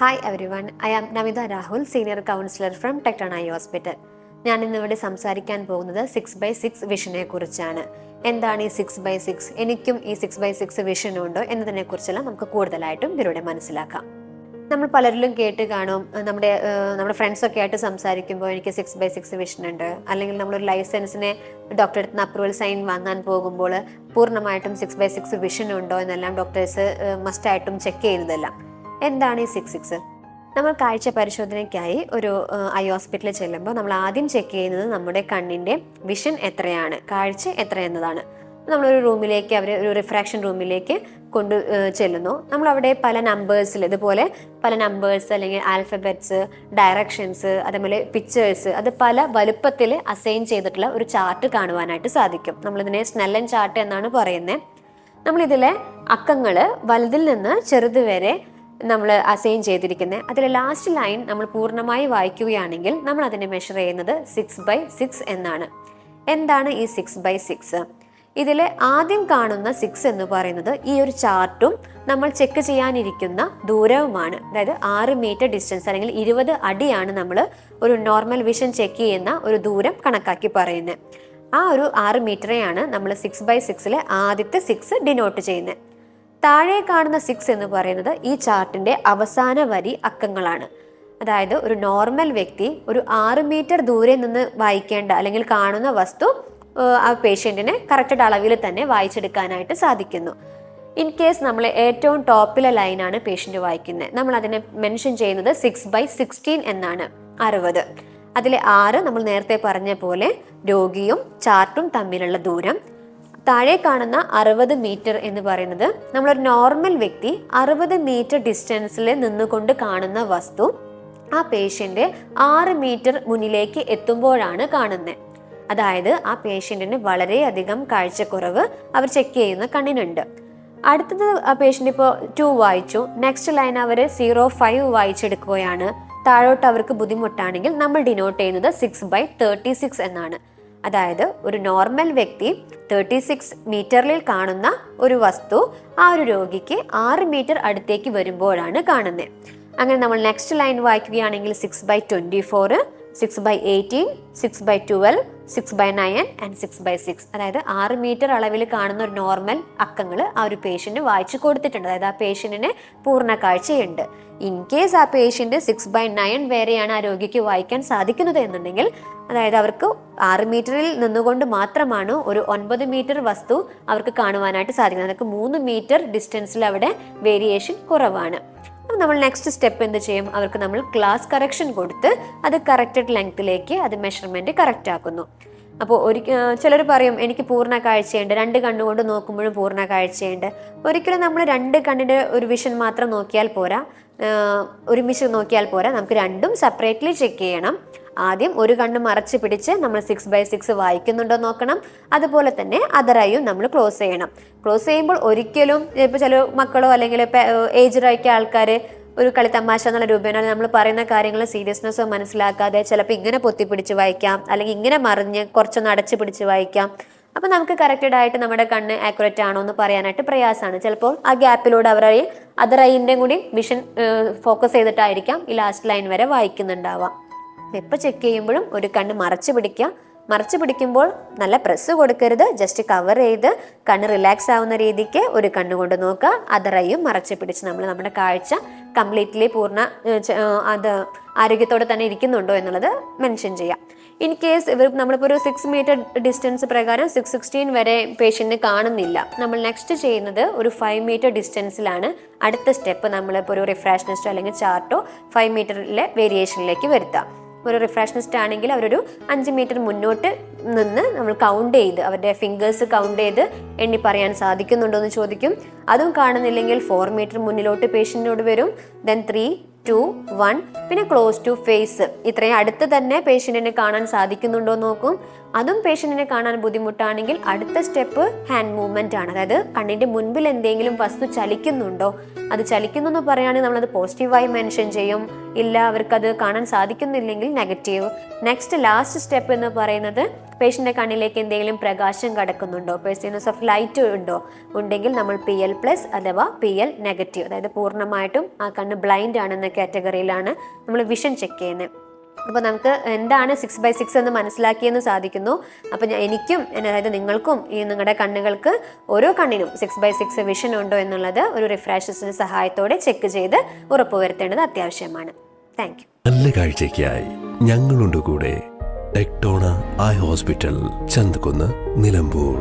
Hi everyone I am Namitha Rahul senior counsellor from ടെക്ടണായി hospital ഞാൻ ഇന്നിവിടെ സംസാരിക്കാൻ പോകുന്നത് സിക്സ് ബൈ സിക്സ് വിഷനെ കുറിച്ചാണ്. എന്താണ് ഈ സിക്സ് ബൈ സിക്സ് എനിക്കും ഈ സിക്സ് ബൈ സിക്സ് വിഷൻ ഉണ്ടോ എന്നതിനെ കുറിച്ചെല്ലാം നമുക്ക് കൂടുതലായിട്ടും ഇതിലൂടെ മനസ്സിലാക്കാം. നമ്മൾ പലരിലും കേട്ട് കാണും. നമ്മുടെ നമ്മുടെ ഫ്രണ്ട്സൊക്കെ ആയിട്ട് സംസാരിക്കുമ്പോൾ എനിക്ക് സിക്സ് ബൈ സിക്സ് വിഷൻ ഉണ്ട്. അല്ലെങ്കിൽ നമ്മളൊരു ലൈസൻസിനെ ഡോക്ടറെ അടുത്ത് അപ്രൂവൽ സൈൻ വാങ്ങാൻ പോകുമ്പോൾ പൂർണമായിട്ടും സിക്സ് ബൈ സിക്സ് വിഷൻ ഉണ്ടോ എന്നെല്ലാം ഡോക്ടേഴ്സ് മസ്റ്റായിട്ടും ചെക്ക് ചെയ്യുന്നതെല്ലാം. എന്താണ് ഈ സിക്സ് സിക്സ് നമ്മൾ കാഴ്ച പരിശോധനയ്ക്കായി ഒരു ഐ ഹോസ്പിറ്റലിൽ ചെല്ലുമ്പോൾ നമ്മൾ ആദ്യം ചെക്ക് ചെയ്യുന്നത് നമ്മുടെ കണ്ണിന്റെ വിഷൻ എത്രയാണ് കാഴ്ച എത്ര എന്നതാണ്. നമ്മളൊരു റൂമിലേക്ക് അവർ ഒരു റിഫ്രാക്ഷൻ റൂമിലേക്ക് കൊണ്ടു ചെല്ലുന്നു. നമ്മളവിടെ പല നമ്പേഴ്സിൽ ഇതുപോലെ പല നമ്പേഴ്സ് അല്ലെങ്കിൽ ആൽഫബറ്റ്സ് ഡയറക്ഷൻസ് അതേപോലെ പിക്ചേഴ്സ് അത് പല വലുപ്പത്തിൽ അസൈൻ ചെയ്തിട്ടുള്ള ഒരു ചാർട്ട് കാണുവാനായിട്ട് സാധിക്കും. നമ്മളിതിനെ സ്നെല്ലൻ ചാർട്ട് എന്നാണ് പറയുന്നത്. നമ്മളിതിലെ അക്കങ്ങൾ വലുതിൽ നിന്ന് ചെറുത് വരെ നമ്മൾ അസൈൻ ചെയ്തിരിക്കുന്നത് അതിലെ ലാസ്റ്റ് ലൈൻ നമ്മൾ പൂർണമായി വായിക്കുകയാണെങ്കിൽ നമ്മൾ അതിനെ മെഷർ ചെയ്യുന്നത് സിക്സ് ബൈ സിക്സ് എന്നാണ്. എന്താണ് ഈ സിക്സ് ബൈ സിക്സ് ഇതിലെ ആദ്യം കാണുന്ന സിക്സ് എന്ന് പറയുന്നത് ഈ ഒരു ചാർട്ടും നമ്മൾ ചെക്ക് ചെയ്യാനിരിക്കുന്ന ദൂരവുമാണ്. അതായത് ആറ് മീറ്റർ ഡിസ്റ്റൻസ് അല്ലെങ്കിൽ ഇരുപത് അടിയാണ് നമ്മൾ ഒരു നോർമൽ വിഷൻ ചെക്ക് ചെയ്യുന്ന ഒരു ദൂരം കണക്കാക്കി പറയുന്നത് ആ ഒരു ആറ് മീറ്ററെയാണ് നമ്മൾ സിക്സ് ബൈ സിക്സിലെ ആദ്യത്തെ സിക്സ് ഡിനോട്ട് ചെയ്യുന്നത് താഴെ കാണുന്ന സിക്സ് എന്ന് പറയുന്നത് ഈ ചാർട്ടിന്റെ അവസാന വരി അക്കങ്ങളാണ്. അതായത് ഒരു നോർമൽ വ്യക്തി ഒരു ആറ് മീറ്റർ ദൂരെ നിന്ന് വായിക്കേണ്ട അല്ലെങ്കിൽ കാണുന്ന വസ്തു ആ പേഷ്യന്റിനെ കറക്റ്റഡ് അളവിൽ തന്നെ വായിച്ചെടുക്കാനായിട്ട് സാധിക്കുന്നു. ഇൻ കേസ് നമ്മൾ ഏറ്റവും ടോപ്പിലെ ലൈനാണ് പേഷ്യന്റ് വായിക്കുന്നത് നമ്മൾ അതിനെ മെൻഷൻ ചെയ്യുന്നത് സിക്സ് ബൈ സിക്സ്റ്റീൻ എന്നാണ് അറുപത്. അതിലെ ആറ് നമ്മൾ നേരത്തെ പറഞ്ഞ പോലെ രോഗിയും ചാർട്ടും തമ്മിലുള്ള ദൂരം താഴെ കാണുന്ന അറുപത് മീറ്റർ എന്ന് പറയുന്നത് നമ്മളൊരു നോർമൽ വ്യക്തി അറുപത് മീറ്റർ ഡിസ്റ്റൻസിൽ നിന്നുകൊണ്ട് കാണുന്ന വസ്തു ആ പേഷ്യന്റ് ആറ് മീറ്റർ മുന്നിലേക്ക് എത്തുമ്പോഴാണ് കാണുന്നത് അതായത് ആ പേഷ്യന്റിന് വളരെയധികം കാഴ്ചക്കുറവ് അവർ ചെക്ക് ചെയ്യുന്ന കണ്ണിനുണ്ട്. അടുത്തത് ആ പേഷ്യന്റ് ഇപ്പോൾ ടു വായിച്ചു. നെക്സ്റ്റ് ലൈൻ അവർ സീറോ ഫൈവ് വായിച്ചെടുക്കുകയാണ്. താഴോട്ട് അവർക്ക് ബുദ്ധിമുട്ടാണെങ്കിൽ നമ്മൾ ഡിനോട്ട് ചെയ്യുന്നത് സിക്സ് ബൈ തേർട്ടി സിക്സ് എന്നാണ്. അതായത് ഒരു നോർമൽ വ്യക്തി തേർട്ടി സിക്സ് മീറ്ററിൽ കാണുന്ന ഒരു വസ്തു ആ ഒരു രോഗിക്ക് ആറ് മീറ്റർ അടുത്തേക്ക് വരുമ്പോഴാണ് കാണുന്നത്. അങ്ങനെ നമ്മൾ നെക്സ്റ്റ് ലൈൻ വായിക്കുകയാണെങ്കിൽ six by twenty four six by eighteen six by twelve six by nine and six by six അതായത് ആറ് മീറ്റർ അളവിൽ കാണുന്ന ഒരു നോർമൽ അക്കങ്ങൾ ആ ഒരു പേഷ്യന്റ് വായിച്ചു കൊടുത്തിട്ടുണ്ട്. അതായത് ആ പേഷ്യന്റിന് പൂർണ കാഴ്ചയുണ്ട്. ഇൻ കേസ് ആ പേഷ്യന്റ് സിക്സ് ബൈ നയൻ വരെയാണ് ആ രോഗിക്ക് വായിക്കാൻ സാധിക്കുന്നത് എന്നുണ്ടെങ്കിൽ അതായത് അവർക്ക് ആറ് മീറ്ററിൽ നിന്നുകൊണ്ട് മാത്രമാണ് ഒരു ഒൻപത് മീറ്റർ വസ്തു അവർക്ക് കാണുവാനായിട്ട് സാധിക്കുന്നത്. അതൊക്കെ മൂന്ന് മീറ്റർ ഡിസ്റ്റൻസിൽ അവിടെ വേരിയേഷൻ കുറവാണ്. നമ്മൾ നെക്സ്റ്റ് സ്റ്റെപ്പ് എന്ത് ചെയ്യും? അവർക്ക് നമ്മൾ ക്ലാസ് കറക്ഷൻ കൊടുത്ത് അത് കറക്റ്റഡ് ലെങ്ത്തിലേക്ക് അത് മെഷർമെന്റ് കറക്റ്റ് ആക്കുന്നു. അപ്പോൾ ഒരിക്കൽ ചിലർ പറയും എനിക്ക് പൂർണ കാഴ്ചയുണ്ട്. രണ്ട് കണ്ണുകൊണ്ട് നോക്കുമ്പോഴും പൂർണ കാഴ്ചയുണ്ട്. ഒരിക്കലും നമ്മൾ രണ്ട് കണ്ണിന്റെ ഒരു വിഷൻ മാത്രം നോക്കിയാൽ പോരാ. ഒരുമിച്ച് നോക്കിയാൽ പോരാ. നമുക്ക് രണ്ടും സെപ്പറേറ്റ്ലി ചെക്ക് ചെയ്യണം. ആദ്യം ഒരു കണ്ണ് മറച്ച് പിടിച്ച് നമ്മൾ സിക്സ് ബൈ സിക്സ് വായിക്കുന്നുണ്ടോ നോക്കണം. അതുപോലെ തന്നെ അതറായും നമ്മൾ ക്ലോസ് ചെയ്യണം. ക്ലോസ് ചെയ്യുമ്പോൾ ഒരിക്കലും ഇപ്പോൾ ചില മക്കളോ അല്ലെങ്കിൽ ഏജ്ഡ് ആൾക്കാർ ഒരു കളി തമാശ എന്നുള്ള രൂപേണ നമ്മൾ പറയുന്ന കാര്യങ്ങൾ സീരിയസ്നെസ്സോ മനസ്സിലാക്കാതെ ചിലപ്പോൾ ഇങ്ങനെ പൊത്തിപ്പിടിച്ച് വായിക്കാം. അല്ലെങ്കിൽ ഇങ്ങനെ മറിഞ്ഞ് കുറച്ചൊന്ന് അടച്ചു പിടിച്ച് വായിക്കാം. അപ്പോൾ നമുക്ക് കറക്റ്റഡ് ആയിട്ട് നമ്മുടെ കണ്ണ് ആക്യുറേറ്റ് ആണോ എന്ന് പറയാനായിട്ട് പ്രയാസമാണ്. ചിലപ്പോൾ ആ ഗ്യാപ്പിലൂടെ അവർ അതർ ഐന്റെയും കൂടി വിഷൻ ഫോക്കസ് ചെയ്തിട്ടായിരിക്കാം ഈ ലാസ്റ്റ് ലൈൻ വരെ വായിക്കുന്നുണ്ടാവാം. എപ്പോൾ ചെക്ക് ചെയ്യുമ്പോഴും ഒരു കണ്ണ് മറച്ചു പിടിക്കുക. മറച്ചു പിടിക്കുമ്പോൾ നല്ല പ്രസ് കൊടുക്കരുത്. ജസ്റ്റ് കവർ ചെയ്ത് കണ്ണ് റിലാക്സ് ആവുന്ന രീതിക്ക് ഒരു കണ്ണ് കൊണ്ട് നോക്കുക. അതറയും മറച്ചു പിടിച്ച് നമ്മൾ നമ്മുടെ കാഴ്ച കംപ്ലീറ്റ്ലി പൂർണ അത് ആരോഗ്യത്തോടെ തന്നെ ഇരിക്കുന്നുണ്ടോ എന്നുള്ളത് മെൻഷൻ ചെയ്യാം. ഇൻ കേസ് ഇവർ നമ്മളിപ്പോൾ ഒരു സിക്സ് മീറ്റർ ഡിസ്റ്റൻസ് പ്രകാരം സിക്സ് സിക്സ്റ്റീൻ വരെ പേഷ്യന്റിന് കാണുന്നില്ല. നമ്മൾ നെക്സ്റ്റ് ചെയ്യുന്നത് ഒരു ഫൈവ് മീറ്റർ ഡിസ്റ്റൻസിലാണ് അടുത്ത സ്റ്റെപ്പ് നമ്മളിപ്പോൾ ഒരു റിഫ്രാഷനിസ്റ്റോ അല്ലെങ്കിൽ ചാർട്ടോ ഫൈവ് മീറ്ററിലെ വേരിയേഷനിലേക്ക് വരുത്താം. ഒരു റിഫ്രാഷനിസ്റ്റ് ആണെങ്കിൽ അവരൊരു അഞ്ച് മീറ്റർ മുന്നോട്ട് നിന്ന് നമ്മൾ കൗണ്ട് ചെയ്ത് അവരുടെ ഫിംഗേഴ്സ് കൗണ്ട് ചെയ്ത് എണ്ണി പറയാൻ സാധിക്കുന്നുണ്ടോ എന്ന് ചോദിക്കും. അതും കാണുന്നില്ലെങ്കിൽ ഫോർ മീറ്റർ മുന്നിലോട്ട് പേഷ്യന്റിനോട് വരും. ദെൻ ത്രീ ടു വൺ പിന്നെ ക്ലോസ് ടു ഫേസ് ഇത്രയും അടുത്ത് തന്നെ പേഷ്യന്റിനെ കാണാൻ സാധിക്കുന്നുണ്ടോ നോക്കും. അതും പേഷ്യന്റിനെ കാണാൻ ബുദ്ധിമുട്ടാണെങ്കിൽ അടുത്ത സ്റ്റെപ്പ് ഹാൻഡ് മൂവ്മെന്റ് ആണ്. അതായത് കണ്ണിന്റെ മുൻപിൽ എന്തെങ്കിലും വസ്തു ചലിക്കുന്നുണ്ടോ? അത് ചലിക്കുന്നു എന്ന് പറയുകയാണെങ്കിൽ നമ്മളത് പോസിറ്റീവായി മെൻഷൻ ചെയ്യും. ഇല്ല അവർക്കത് കാണാൻ സാധിക്കുന്നില്ലെങ്കിൽ നെഗറ്റീവ് നെക്സ്റ്റ് ലാസ്റ്റ് സ്റ്റെപ്പ് എന്ന് പറയുന്നത് പേഷ്യന്റെ കണ്ണിലേക്ക് എന്തെങ്കിലും പ്രകാശം കടക്കുന്നുണ്ടോ? പേഴ്സീനസ് ഓഫ് ലൈറ്റ് ഉണ്ടോ? ഉണ്ടെങ്കിൽ നമ്മൾ പി എൽ പ്ലസ് അഥവാ പി എൽ നെഗറ്റീവ് അതായത് പൂർണമായിട്ടും ആ കണ്ണ് ബ്ലൈൻഡ് ആണെന്ന കാറ്റഗറിയിലാണ് നമ്മൾ വിഷൻ ചെക്ക് ചെയ്യുന്നത് അപ്പോൾ നമുക്ക് എന്താണ് സിക്സ് ബൈ സിക്സ് എന്ന് മനസ്സിലാക്കിയെന്ന് സാധിക്കുന്നു. അപ്പോൾ ഞാൻ എനിക്കും അതായത് നിങ്ങൾക്കും ഈ നിങ്ങളുടെ കണ്ണുകൾക്ക് ഓരോ കണ്ണിനും സിക്സ് ബൈ സിക്സ് വിഷൻ ഉണ്ടോ എന്നുള്ളത് ഒരു റിഫ്രാഷസിന്റെ സഹായത്തോടെ ചെക്ക് ചെയ്ത് ഉറപ്പുവരുത്തേണ്ടത് അത്യാവശ്യമാണ്. താങ്ക് നല്ല കാഴ്ചയ്ക്കായി ഞങ്ങളുണ്ട് കൂടെ. ടെക്ടോണ ഐ ഹോസ്പിറ്റൽ ചന്ദ്കുന്ന് നിലമ്പൂർ.